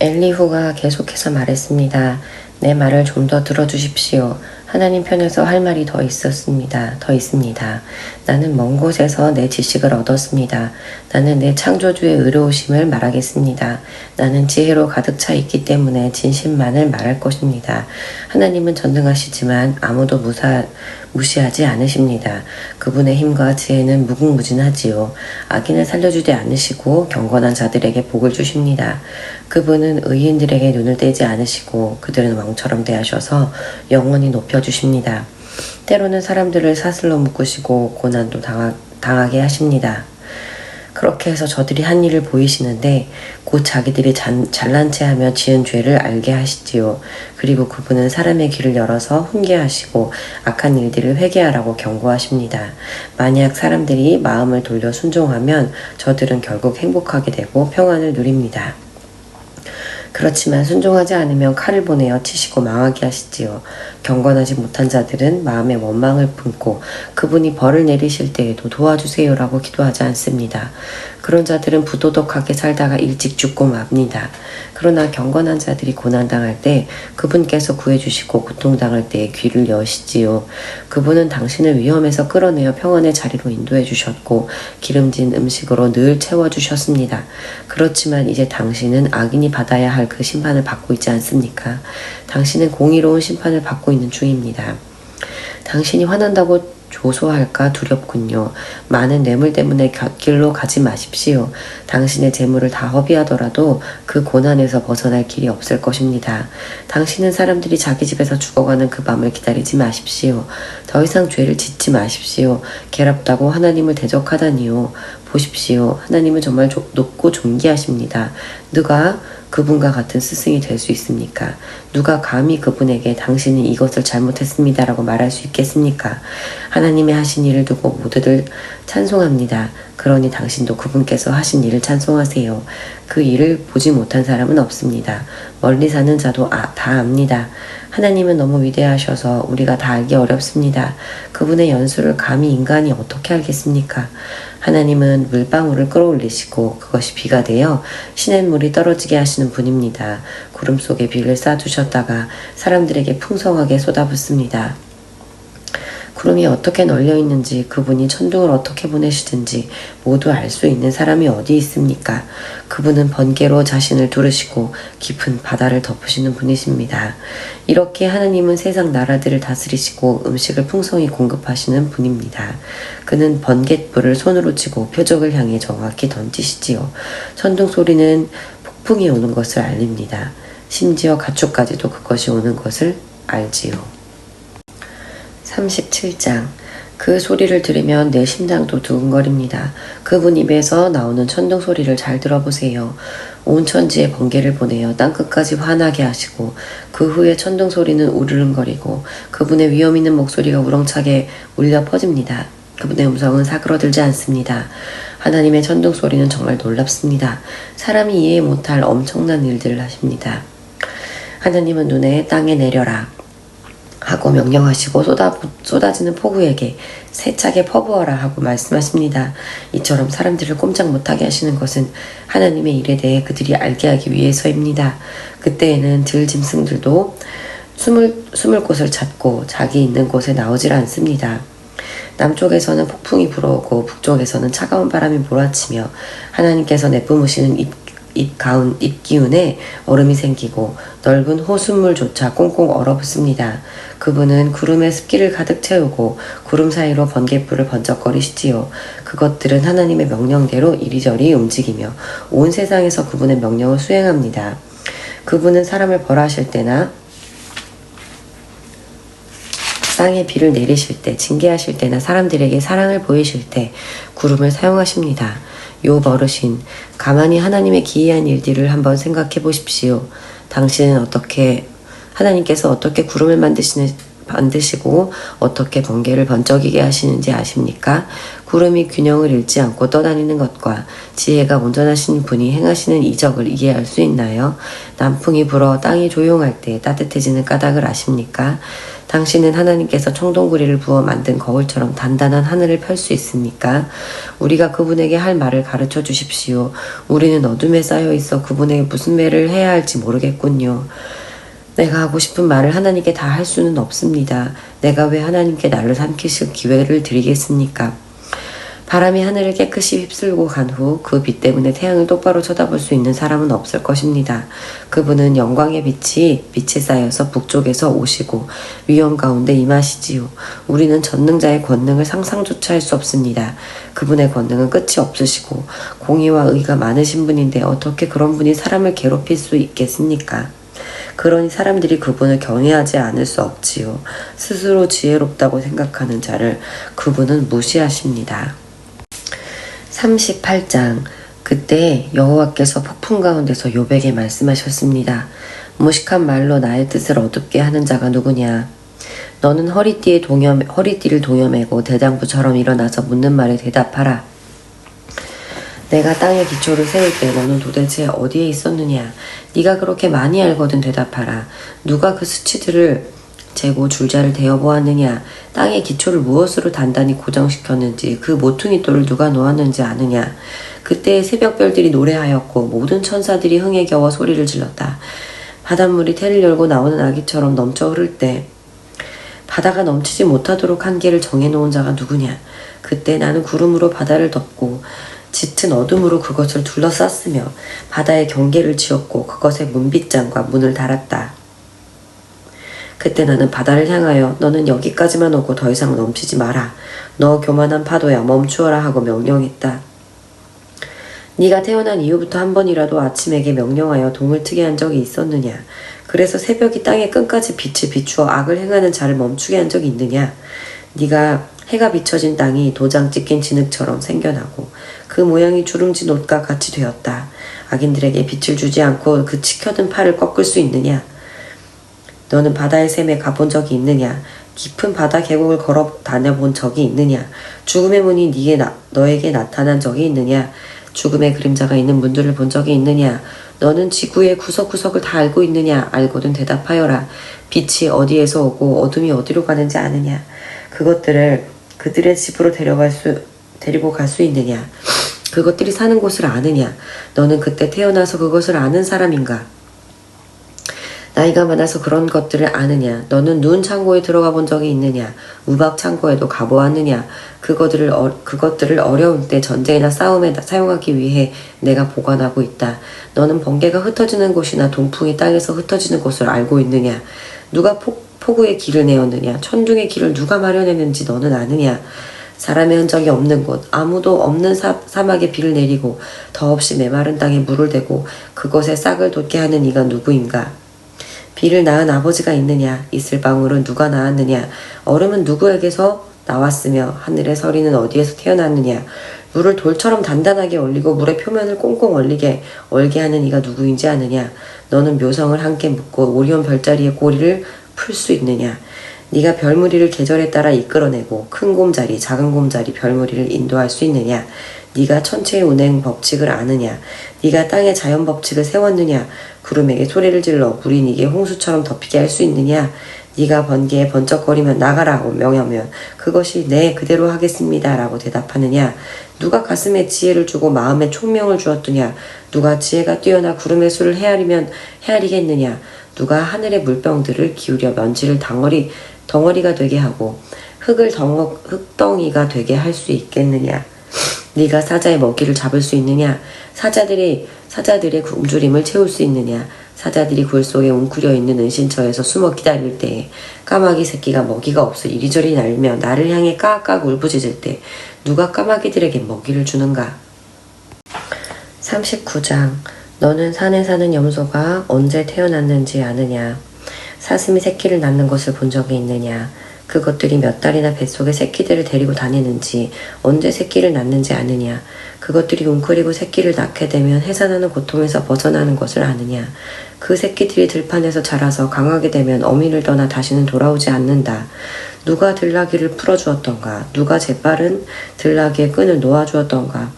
엘리후가 계속해서 말했습니다. 내 말을 좀 더 들어주십시오. 하나님 편에서 할 말이 더 있었습니다. 더 있습니다. 나는 먼 곳에서 내 지식을 얻었습니다. 나는 내 창조주의 의로우심을 말하겠습니다. 나는 지혜로 가득 차 있기 때문에 진심만을 말할 것입니다. 하나님은 전능하시지만 아무도 무사, 무시하지 않으십니다. 그분의 힘과 지혜는 무궁무진하지요. 악인을 살려주지 않으시고 경건한 자들에게 복을 주십니다. 그분은 의인들에게 눈을 떼지 않으시고 그들은 왕처럼 대하셔서 영원히 높여주십니다. 때로는 사람들을 사슬로 묶으시고 고난도 당하, 당하게 하십니다. 그렇게 해서 저들이 한 일을 보이시는데 곧 자기들이 잔, 잘난 체 하며 지은 죄를 알게 하시지요. 그리고 그분은 사람의 귀를 열어서 훈계하시고 악한 일들을 회개하라고 경고하십니다. 만약 사람들이 마음을 돌려 순종하면 저들은 결국 행복하게 되고 평안을 누립니다. 그렇지만 순종하지 않으면 칼을 보내어 치시고 망하게 하시지요. 경건하지 못한 자들은 마음에 원망을 품고 그분이 벌을 내리실 때에도 도와주세요라고 기도하지 않습니다. 그런 자들은 부도덕하게 살다가 일찍 죽고 맙니다. 그러나 경건한 자들이 고난당할 때 그분께서 구해주시고 고통당할 때에 귀를 여시지요. 그분은 당신을 위험에서 끌어내어 평안의 자리로 인도해 주셨고 기름진 음식으로 늘 채워주셨습니다. 그렇지만 이제 당신은 악인이 받아야 할 그 심판을 받고 있지 않습니까? 당신은 공의로운 심판을 받고 있는 중입니다. 당신이 화난다고 조소할까 두렵군요. 많은 뇌물 때문에 곁길로 가지 마십시오. 당신의 재물을 다 허비하더라도 그 고난에서 벗어날 길이 없을 것입니다. 당신은 사람들이 자기 집에서 죽어가는 그 밤을 기다리지 마십시오. 더 이상 죄를 짓지 마십시오. 괴롭다고 하나님을 대적하다니요. 보십시오. 하나님은 정말 조, 높고 존귀하십니다. 누가 그분과 같은 스승이 될 수 있습니까? 누가 감히 그분에게 당신은 이것을 잘못했습니다라고 말할 수 있겠습니까? 하나님의 하신 일을 두고 모두들 찬송합니다. 그러니 당신도 그분께서 하신 일을 찬송하세요. 그 일을 보지 못한 사람은 없습니다. 멀리 사는 자도 아, 다 압니다. 하나님은 너무 위대하셔서 우리가 다 알기 어렵습니다. 그분의 연수를 감히 인간이 어떻게 알겠습니까? 하나님은 물방울을 끌어올리시고 그것이 비가 되어 시냇물이 떨어지게 하시는 분입니다. 구름 속에 비를 쌓아두셨다가 사람들에게 풍성하게 쏟아붓습니다. 구름이 어떻게 널려 있는지 그분이 천둥을 어떻게 보내시든지 모두 알 수 있는 사람이 어디 있습니까? 그분은 번개로 자신을 두르시고 깊은 바다를 덮으시는 분이십니다. 이렇게 하나님은 세상 나라들을 다스리시고 음식을 풍성히 공급하시는 분입니다. 그는 번갯불을 손으로 쥐고 표적을 향해 정확히 던지시지요. 천둥 소리는 폭풍이 오는 것을 알립니다. 심지어 가축까지도 그것이 오는 것을 알지요. 37장 그 소리를 들으면 내 심장도 두근거립니다. 그분 입에서 나오는 천둥 소리를 잘 들어보세요. 온 천지에 번개를 보내어 땅끝까지 화나게 하시고 그 후에 천둥 소리는 우르릉거리고 그분의 위험 있는 목소리가 우렁차게 울려 퍼집니다. 그분의 음성은 사그러들지 않습니다. 하나님의 천둥 소리는 정말 놀랍습니다. 사람이 이해 못할 엄청난 일들을 하십니다. 하나님은 눈에 땅에 내려라. 하고 명령하시고 쏟아, 쏟아지는 폭우에게 세차게 퍼부어라 하고 말씀하십니다. 이처럼 사람들을 꼼짝 못하게 하시는 것은 하나님의 일에 대해 그들이 알게 하기 위해서입니다. 그때에는 들 짐승들도 숨을, 숨을 곳을 찾고 자기 있는 곳에 나오질 않습니다. 남쪽에서는 폭풍이 불어오고 북쪽에서는 차가운 바람이 몰아치며 하나님께서 내뿜으시는 입, 입 가운 입 기운에 얼음이 생기고 넓은 호수물조차 꽁꽁 얼어붙습니다. 그분은 구름의 습기를 가득 채우고 구름 사이로 번개불을 번쩍거리시지요. 그것들은 하나님의 명령대로 이리저리 움직이며 온 세상에서 그분의 명령을 수행합니다. 그분은 사람을 벌하실 때나 땅에 비를 내리실 때, 징계하실 때나 사람들에게 사랑을 보이실 때 구름을 사용하십니다. 요 버릇인 가만히 하나님의 기이한 일들을 한번 생각해 보십시오. 당신은 어떻게 하나님께서 어떻게 구름을 만드시는 만드시고 어떻게 번개를 번쩍이게 하시는지 아십니까? 구름이 균형을 잃지 않고 떠다니는 것과 지혜가 온전하신 분이 행하시는 이적을 이해할 수 있나요? 남풍이 불어 땅이 조용할 때 따뜻해지는 까닭을 아십니까? 당신은 하나님께서 청동구리를 부어 만든 거울처럼 단단한 하늘을 펼 수 있습니까? 우리가 그분에게 할 말을 가르쳐 주십시오. 우리는 어둠에 쌓여 있어 그분에게 무슨 말을 해야 할지 모르겠군요. 내가 하고 싶은 말을 하나님께 다 할 수는 없습니다. 내가 왜 하나님께 나를 삼키실 기회를 드리겠습니까? 바람이 하늘을 깨끗이 휩쓸고 간 후 그 빛 때문에 태양을 똑바로 쳐다볼 수 있는 사람은 없을 것입니다. 그분은 영광의 빛이 빛에 쌓여서 북쪽에서 오시고 위험 가운데 임하시지요. 우리는 전능자의 권능을 상상조차 할 수 없습니다. 그분의 권능은 끝이 없으시고 공의와 의가 많으신 분인데 어떻게 그런 분이 사람을 괴롭힐 수 있겠습니까? 그러니 사람들이 그분을 경외하지 않을 수 없지요. 스스로 지혜롭다고 생각하는 자를 그분은 무시하십니다. 38장 그때 여호와께서 폭풍 가운데서 요백에 말씀하셨습니다. 무식한 말로 나의 뜻을 어둡게 하는 자가 누구냐? 너는 허리띠에 동여, 허리띠를 동여매고 대장부처럼 일어나서 묻는 말에 대답하라. 내가 땅에 기초를 세울 때 너는 도대체 어디에 있었느냐? 네가 그렇게 많이 알거든 대답하라. 누가 그 수치들을 재고 줄자를 대어 보았느냐? 땅의 기초를 무엇으로 단단히 고정시켰는지 그 모퉁이 돌을 누가 놓았는지 아느냐? 그때 새벽별들이 노래하였고 모든 천사들이 흥에 겨워 소리를 질렀다. 바닷물이 태를 열고 나오는 아기처럼 넘쳐 흐를 때 바다가 넘치지 못하도록 한계를 정해놓은 자가 누구냐? 그때 나는 구름으로 바다를 덮고 짙은 어둠으로 그것을 둘러쌌으며 바다의 경계를 지었고 그것의 문빗장과 문을 달았다. 그때 나는 바다를 향하여 너는 여기까지만 오고 더 이상 넘치지 마라. 너 교만한 파도야 멈추어라 하고 명령했다. 네가 태어난 이후부터 한 번이라도 아침에게 명령하여 동을 트게 한 적이 있었느냐? 그래서 새벽이 땅의 끈까지 빛을 비추어 악을 행하는 자를 멈추게 한 적이 있느냐? 네가 해가 비춰진 땅이 도장 찍힌 진흙처럼 생겨나고 그 모양이 주름진 옷과 같이 되었다. 악인들에게 빛을 주지 않고 그 치켜든 팔을 꺾을 수 있느냐? 너는 바다의 샘에 가본 적이 있느냐? 깊은 바다 계곡을 걸어 다녀본 적이 있느냐? 죽음의 문이 네게 나, 너에게 나타난 적이 있느냐? 죽음의 그림자가 있는 문들을 본 적이 있느냐? 너는 지구의 구석구석을 다 알고 있느냐? 알고든 대답하여라. 빛이 어디에서 오고 어둠이 어디로 가는지 아느냐? 그것들을 그들의 집으로 데려갈 수, 데리고 갈 수 있느냐? 그것들이 사는 곳을 아느냐? 너는 그때 태어나서 그것을 아는 사람인가? 나이가 많아서 그런 것들을 아느냐? 너는 눈 창고에 들어가 본 적이 있느냐? 우박 창고에도 가보았느냐? 그것들을, 어, 그것들을 어려운 때 전쟁이나 싸움에 사용하기 위해 내가 보관하고 있다. 너는 번개가 흩어지는 곳이나 동풍이 땅에서 흩어지는 곳을 알고 있느냐? 누가 폭, 폭우의 길을 내었느냐? 천둥의 길을 누가 마련했는지 너는 아느냐? 사람의 흔적이 없는 곳, 아무도 없는 사, 사막에 비를 내리고 더없이 메마른 땅에 물을 대고 그곳에 싹을 돋게 하는 이가 누구인가? 비를 낳은 아버지가 있느냐? 있을 방울은 누가 낳았느냐? 얼음은 누구에게서 나왔으며 하늘의 서리는 어디에서 태어났느냐? 물을 돌처럼 단단하게 얼리고 물의 표면을 꽁꽁 얼리게 얼게 하는 이가 누구인지 아느냐? 너는 묘성을 함께 묶고 오리온 별자리의 꼬리를 풀 수 있느냐? 네가 별무리를 계절에 따라 이끌어내고 큰 곰자리, 작은 곰자리, 별무리를 인도할 수 있느냐? 네가 천체의 운행 법칙을 아느냐? 네가 땅의 자연 법칙을 세웠느냐? 구름에게 소리를 질러 물이 네게 홍수처럼 덮이게 할 수 있느냐? 네가 번개에 번쩍거리면 나가라고 명하면 그것이 네 그대로 하겠습니다라고 대답하느냐? 누가 가슴에 지혜를 주고 마음에 총명을 주었느냐? 누가 지혜가 뛰어나 구름의 수를 헤아리면 헤아리겠느냐? 누가 하늘의 물병들을 기울여 먼지를 덩어리 덩어리가 되게 하고 흙을 덩어, 흙덩이가 되게 할 수 있겠느냐? 네가 사자의 먹이를 잡을 수 있느냐? 사자들이 사자들의 굶주림을 채울 수 있느냐? 사자들이 굴 속에 웅크려 있는 은신처에서 숨어 기다릴 때에 까마귀 새끼가 먹이가 없어 이리저리 날며 나를 향해 까악까악 울부짖을 때 누가 까마귀들에게 먹이를 주는가? 39장 너는 산에 사는 염소가 언제 태어났는지 아느냐? 사슴이 새끼를 낳는 것을 본 적이 있느냐? 그것들이 몇 달이나 뱃속에 새끼들을 데리고 다니는지 언제 새끼를 낳는지 아느냐? 그것들이 웅크리고 새끼를 낳게 되면 해산하는 고통에서 벗어나는 것을 아느냐? 그 새끼들이 들판에서 자라서 강하게 되면 어미를 떠나 다시는 돌아오지 않는다. 누가 들나귀를 풀어주었던가? 누가 재빠른 들나귀의 끈을 놓아주었던가?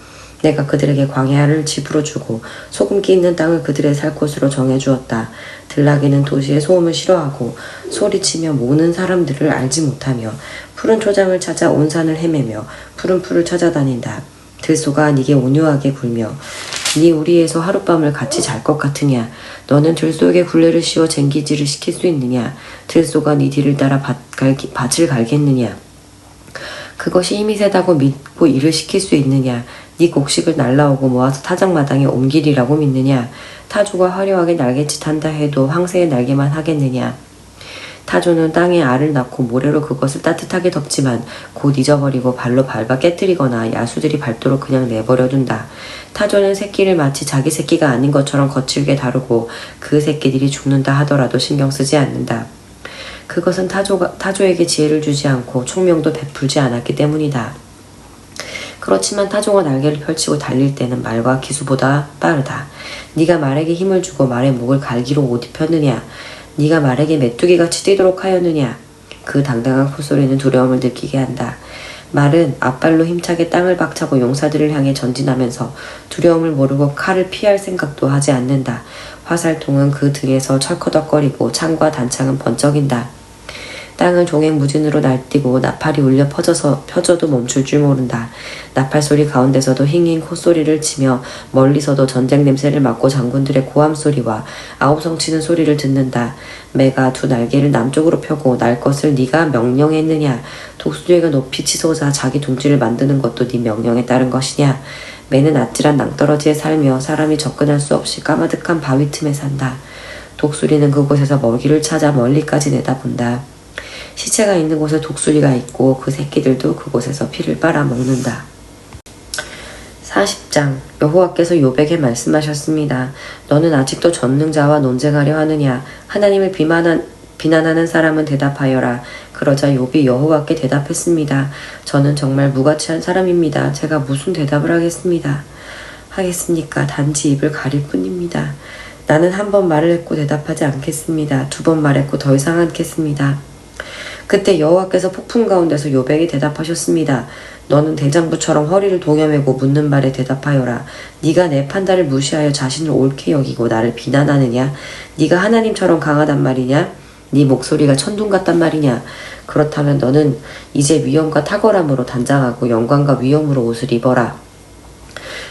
내가 그들에게 광야를 집으로 주고 소금기 있는 땅을 그들의 살 곳으로 정해 주었다. 들나귀는 도시의 소음을 싫어하고 소리치며 모는 사람들을 알지 못하며 푸른 초장을 찾아 온 산을 헤매며 푸른 풀을 찾아다닌다. 들소가 네게 온유하게 굴며 네 우리에서 하룻밤을 같이 잘 것 같으냐 너는 들소에게 굴레를 씌워 쟁기질을 시킬 수 있느냐 들소가 네 뒤를 따라 밭, 갈기, 밭을 갈겠느냐 그것이 힘이 세다고 믿고 일을 시킬 수 있느냐 네 곡식을 날라오고 모아서 타작마당에 옮기리라고 믿느냐 타조가 화려하게 날갯짓 한다 해도 황새의 날개만 하겠느냐 타조는 땅에 알을 낳고 모래로 그것을 따뜻하게 덮지만 곧 잊어버리고 발로 밟아 깨뜨리거나 야수들이 밟도록 그냥 내버려둔다. 타조는 새끼를 마치 자기 새끼가 아닌 것처럼 거칠게 다루고 그 새끼들이 죽는다 하더라도 신경 쓰지 않는다. 그것은 타조가, 타조에게 지혜를 주지 않고 총명도 베풀지 않았기 때문이다. 그렇지만 타조가 날개를 펼치고 달릴 때는 말과 기수보다 빠르다. 네가 말에게 힘을 주고 말의 목을 갈기로 옷 입혔느냐? 네가 말에게 메뚜기같이 뛰도록 하였느냐? 그 당당한 콧소리는 두려움을 느끼게 한다. 말은 앞발로 힘차게 땅을 박차고 용사들을 향해 전진하면서 두려움을 모르고 칼을 피할 생각도 하지 않는다. 화살통은 그 등에서 철커덕거리고 창과 단창은 번쩍인다. 땅은 종횡무진으로 날뛰고 나팔이 울려 퍼져서 펴져도 멈출 줄 모른다. 나팔 소리 가운데서도 힝힝 콧소리를 치며 멀리서도 전쟁 냄새를 맡고 장군들의 고함 소리와 아우성 치는 소리를 듣는다. 매가 두 날개를 남쪽으로 펴고 날 것을 네가 명령했느냐? 독수리가 높이 치솟아 자기 둥지를 만드는 것도 네 명령에 따른 것이냐? 매는 아찔한 낭떠러지에 살며 사람이 접근할 수 없이 까마득한 바위 틈에 산다. 독수리는 그곳에서 먹이를 찾아 멀리까지 내다본다. 시체가 있는 곳에 독수리가 있고 그 새끼들도 그곳에서 피를 빨아먹는다. 40장 여호와께서 요백에 말씀하셨습니다. 너는 아직도 전능자와 논쟁하려 하느냐? 하나님을 비만한, 비난하는 사람은 대답하여라. 그러자 욥이 여호와께 대답했습니다. 저는 정말 무가치한 사람입니다. 제가 무슨 대답을 하겠습니다. 하겠습니까? 단지 입을 가릴 뿐입니다. 나는 한 번 말을 했고 대답하지 않겠습니다. 두 번 말했고 더 이상 않겠습니다. 그때 여호와께서 폭풍 가운데서 요백이 대답하셨습니다. 너는 대장부처럼 허리를 동여매고 묻는 말에 대답하여라. 네가 내 판단을 무시하여 자신을 옳게 여기고 나를 비난하느냐? 네가 하나님처럼 강하단 말이냐? 네 목소리가 천둥 같단 말이냐? 그렇다면 너는 이제 위엄과 탁월함으로 단장하고 영광과 위엄으로 옷을 입어라.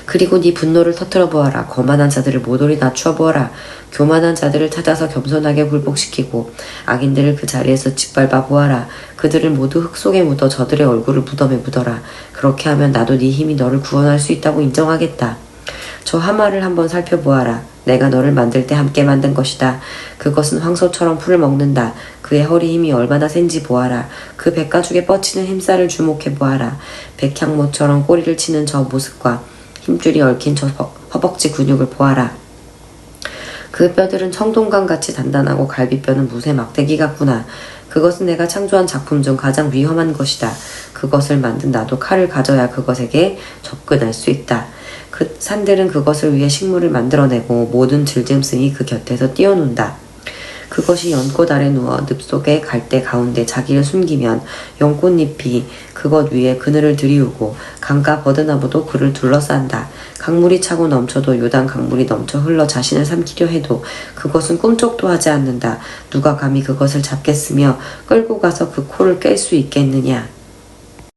그리고 네 분노를 터뜨려 보아라. 거만한 자들을 모조리 낮추어 보아라. 교만한 자들을 찾아서 겸손하게 굴복시키고 악인들을 그 자리에서 짓밟아 보아라. 그들을 모두 흙 속에 묻어 저들의 얼굴을 무덤에 묻어라. 그렇게 하면 나도 네 힘이 너를 구원할 수 있다고 인정하겠다. 저 하마를 한번 살펴보아라. 내가 너를 만들 때 함께 만든 것이다. 그것은 황소처럼 풀을 먹는다. 그의 허리 힘이 얼마나 센지 보아라. 그 백가죽에 뻗치는 힘살을 주목해 보아라. 백향모처럼 꼬리를 치는 저 모습과 힘줄이 얽힌 저 허- 허벅지 근육을 보아라. 그 뼈들은 청동강 같이 단단하고 갈비뼈는 무쇠 막대기 같구나. 그것은 내가 창조한 작품 중 가장 위험한 것이다. 그것을 만든 나도 칼을 가져야 그것에게 접근할 수 있다. 그 산들은 그것을 위해 식물을 만들어내고 모든 들짐승이 그 곁에서 뛰어논다. 그것이 연꽃 아래 누워 늪 속의 갈대 가운데 자기를 숨기면 연꽃잎이 그것 위에 그늘을 들이우고 강가 버드나무도 그를 둘러싼다. 강물이 차고 넘쳐도 요단 강물이 넘쳐 흘러 자신을 삼키려 해도 그것은 꿈쩍도 하지 않는다. 누가 감히 그것을 잡겠으며 끌고 가서 그 코를 깰 수 있겠느냐.